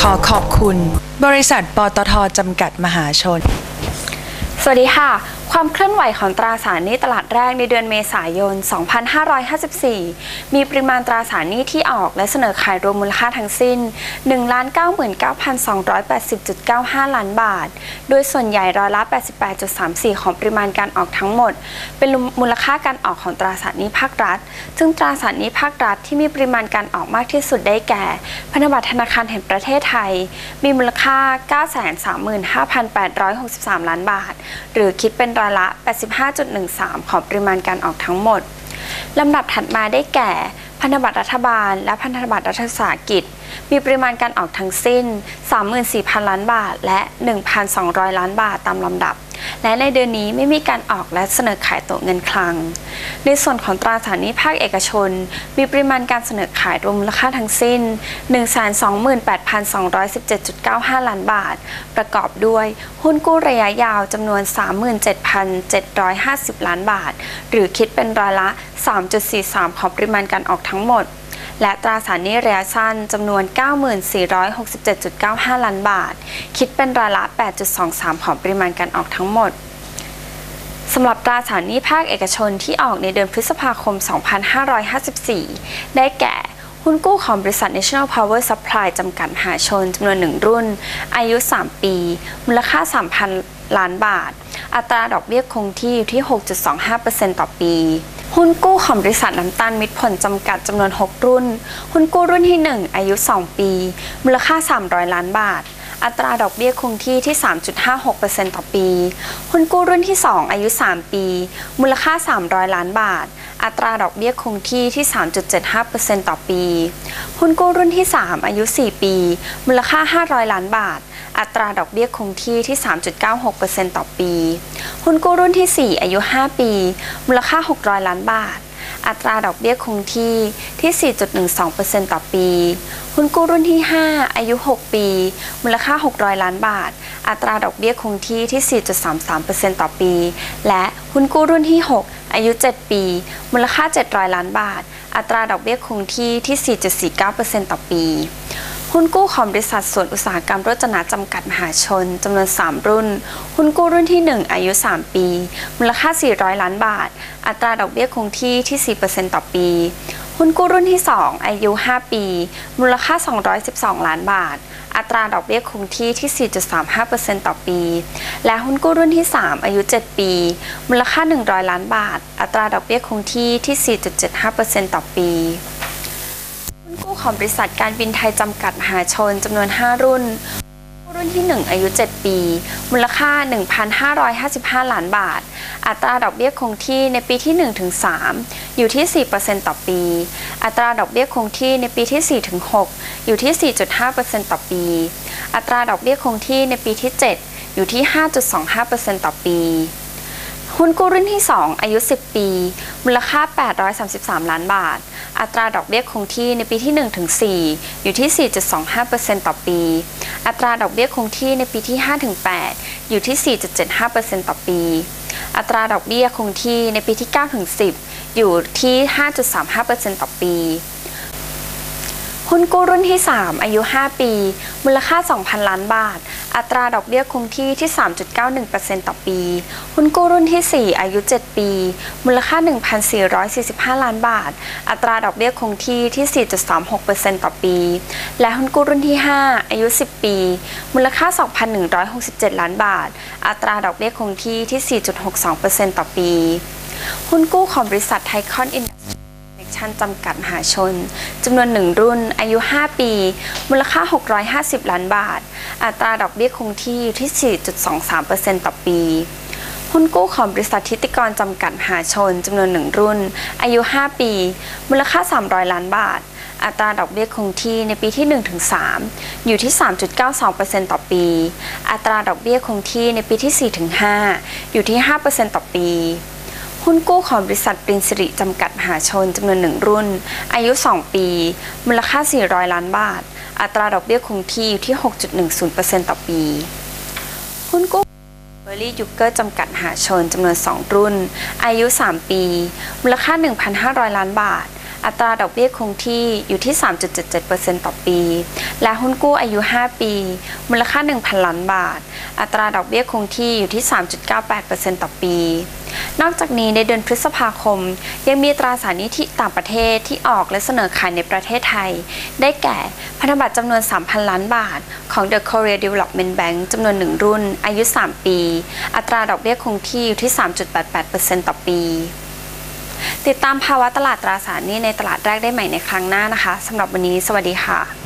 ขอขอบคุณ บริษัทปตทจำกัดมหาชน สวัสดีค่ะ ความเคลื่อนไหวของตราสารหนี้ตลาดแรกในเดือนเมษายน 2554 มีปริมาณตราสารหนี้ที่ออกและเสนอขายรวมมูลค่าทั้งสิ้น 1,99,280.95 ล้านบาท โดยส่วนใหญ่ร้อยละ 88.34 ของปริมาณการออกทั้งหมด เป็นมูลค่าการออกของตราสารหนี้ภาครัฐ ซึ่งตราสารหนี้ภาครัฐที่มีปริมาณการออกมากที่สุดได้แก่ พันธบัตรธนาคารแห่งประเทศไทย มีมูลค่า 935,863 ล้านบาท หรือคิดเป็นร้อยละ 85.13 ของปริมาณการออกทั้งหมด ลำดับถัดมาได้แก่ พันธบัตรรัฐบาล และพันธบัตรรัฐวิสาหกิจ มีปริมาณการออกทั้งสิ้น 34,000 ล้านบาท และ 1,200 ล้านบาทตามลำดับ และในเดือนนี้ไม่มีการออกและเสนอขายตัวเงินคลัง ในส่วนของตราสารหนี้ภาคเอกชน มีปริมาณการเสนอขายรวมมูลค่าทั้งสิ้น 128,217.95 ล้านบาท ประกอบด้วยหุ้นกู้ระยะยาวจำนวน 37,750 ล้านบาท หรือคิดเป็นร้อยละ 3.43 ของปริมาณการออกทั้งหมด และตราสารหนี้ระยะสั้นจำนวน 9467.95 ล้านบาท คิดเป็นร้อยละ 8.23 ของปริมาณการออกทั้งหมดสำหรับตราสารหนี้ภาคเอกชนที่ออกในเดือนพฤษภาคม 2554 ได้แก่หุ้นกู้ของบริษัท National Power Supply จำกัดมหาชนจำนวน1รุ่น อายุ 3 ปี มูลค่า 3,000 ล้านบาท อัตราดอกเบี้ยคงที่อยู่ที่ 6.25%ต่อปี หุ้นกู้ของบริษัทน้ำตาลมิตรผลจำกัดจำนวน 6 รุ่น หุ้นกู้รุ่นที่ 1 อายุ 2 ปี มูลค่า 300 ล้านบาท อัตราดอกเบี้ยคงที่ที่ 3.56%ต่อปี หุ้นกู้รุ่นที่ 2 อายุ 3 ปี มูลค่า 300 ล้านบาท อัตราดอกเบี้ยคงที่ที่ 3.75%ต่อปี หุ้นกู้รุ่นที่ 3 อายุ 4 ปี มูลค่า 500 ล้านบาท อัตราดอกเบี้ยคงที่ที่ 3.96%ต่อปี หุ้นกู้รุ่นที่ 4 อายุ 5 ปี มูลค่า 600 ล้านบาท อัตราดอกเบี้ยคงที่ที่ 4.12%ต่อปี หุ้นกู้รุ่นที่ 5 อายุ 6 ปี มูลค่า 600 ล้านบาท อัตราดอกเบี้ยคงที่ที่ 4.33%ต่อปี และหุ้นกู้รุ่นที่ 6 อายุ 7 ปี มูลค่า 700 ล้านบาท อัตราดอกเบี้ยคงที่ที่ 4.49%ต่อปี หุ้นกู้ของบริษัทส่วนอุตสาหกรรมรจนาจำกัดมหาชนจำนวน 3 รุ่น หุ้นกู้รุ่นที่ 1 อายุ 3 ปี มูลค่า 400 ล้านบาท อัตราดอกเบี้ยคงที่ที่ 4%ต่อปี หุ้นกู้รุ่นที่ 2 อายุ 5 ปี มูลค่า 212 ล้านบาท อัตราดอกเบี้ยคงที่ที่ 4.35%ต่อปี และหุ้นกู้รุ่นที่ 3 อายุ 7 ปี มูลค่า 100 ล้านบาท อัตราดอกเบี้ยคงที่ที่ 4.75%ต่อปีหุ้นกู้ ของบริษัทการบินไทยจำกัดมหาชนจำนวน 5 รุ่น รุ่นที่ 1 อายุ 7 ปี มูลค่า 1,555 ล้านบาท อัตราดอกเบี้ยคงที่ในปีที่1ถึง3อยู่ที่ 4%ต่อปี อัตราดอกเบี้ยคงที่ในปีที่4ถึง6อยู่ที่ 4.5%ต่อปี อัตราดอกเบี้ยคงที่ในปีที่ 7 อยู่ที่ 5.25%ต่อปี หุ้นกู้รุ่นที่ 2 อายุ 10 ปี มูลค่า 833 ล้านบาท อัตราดอกเบี้ยคงที่ในปีที่1ถึง4อยู่ที่ 4.25%ต่อปี อัตราดอกเบี้ยคงที่ในปีที่5ถึง8อยู่ที่ 4.75%ต่อปี อัตราดอกเบี้ยคงที่ในปีที่9ถึง10 อยู่ที่ 5.35%ต่อปี หุ้นกู้รุ่นที่ 3 อายุ 5 ปี มูลค่า 2,000 ล้านบาท อัตราดอกเบี้ยคงที่ที่ 3.91%ต่อปี หุ้นกู้รุ่นที่ 4 อายุ 7 ปี มูลค่า 1,445 ล้านบาท อัตราดอกเบี้ยคงที่ที่ 4.36%ต่อปี และหุ้นกู้รุ่นที่ 5 อายุ 10 ปี มูลค่า 2,167 ล้านบาท อัตราดอกเบี้ยคงที่ที่ 4.62%ต่อปี หุ้นกู้ของบริษัทไทคอนอินดัส ชั่นจำกัดมหาชนจำนวน1รุ่น อายุ 5 ปี มูลค่า 650 ล้านบาท อัตราดอกเบี้ยคงที่อยู่ที่ 4.23%ต่อปีหุ้นกู้ของบริษัททิติกรจำกัดมหาชนจำนวน1รุ่น อายุ 5 ปี มูลค่า 300 ล้านบาท อัตราดอกเบี้ยคงที่ในปีที่ 1-3 อยู่ที่ 3.92%ต่อปี อัตราดอกเบี้ยคงที่ในปีที่ 4-5 อยู่ที่ 5%ต่อปี หุ้นกู้ของบริษัทปรินสิริจำกัดมหาชนจำนวนหนึ่งรุ่น อายุ 2 ปี มูลค่า 400 ล้านบาท อัตราดอกเบี้ยคงที่อยู่ที่ 6.10%ต่อปี หุ้นกู้เบอร์รี่ยูเกอร์จำกัดมหาชนจำนวน 2 รุ่น อายุ 3 ปี มูลค่า 1,500 ล้านบาท อัตราดอกเบี้ยคงที่อยู่ที่ 3.77%ต่อปี และหุ้นกู้อายุ 5 ปี มูลค่า 1,000 ล้านบาท อัตราดอกเบี้ยคงที่อยู่ที่ 3.98%ต่อปี นอกจากนี้ในเดือนพฤษภาคม ยังมีตราสารหนี้ที่ต่างประเทศที่ออกและเสนอขายในประเทศไทย ได้แก่พันธบัตรจำนวน 3,000 ล้านบาท ของ The Korea Development Bank จำนวน 1 รุ่น อายุ 3 ปี อัตราดอกเบี้ยคงที่อยู่ที่ 3.88%ต่อปี ติดตามภาวะตลาดตราสารนี้ในตลาดแรกได้ใหม่ในครั้งหน้านะคะสำหรับวันนี้ สวัสดีค่ะ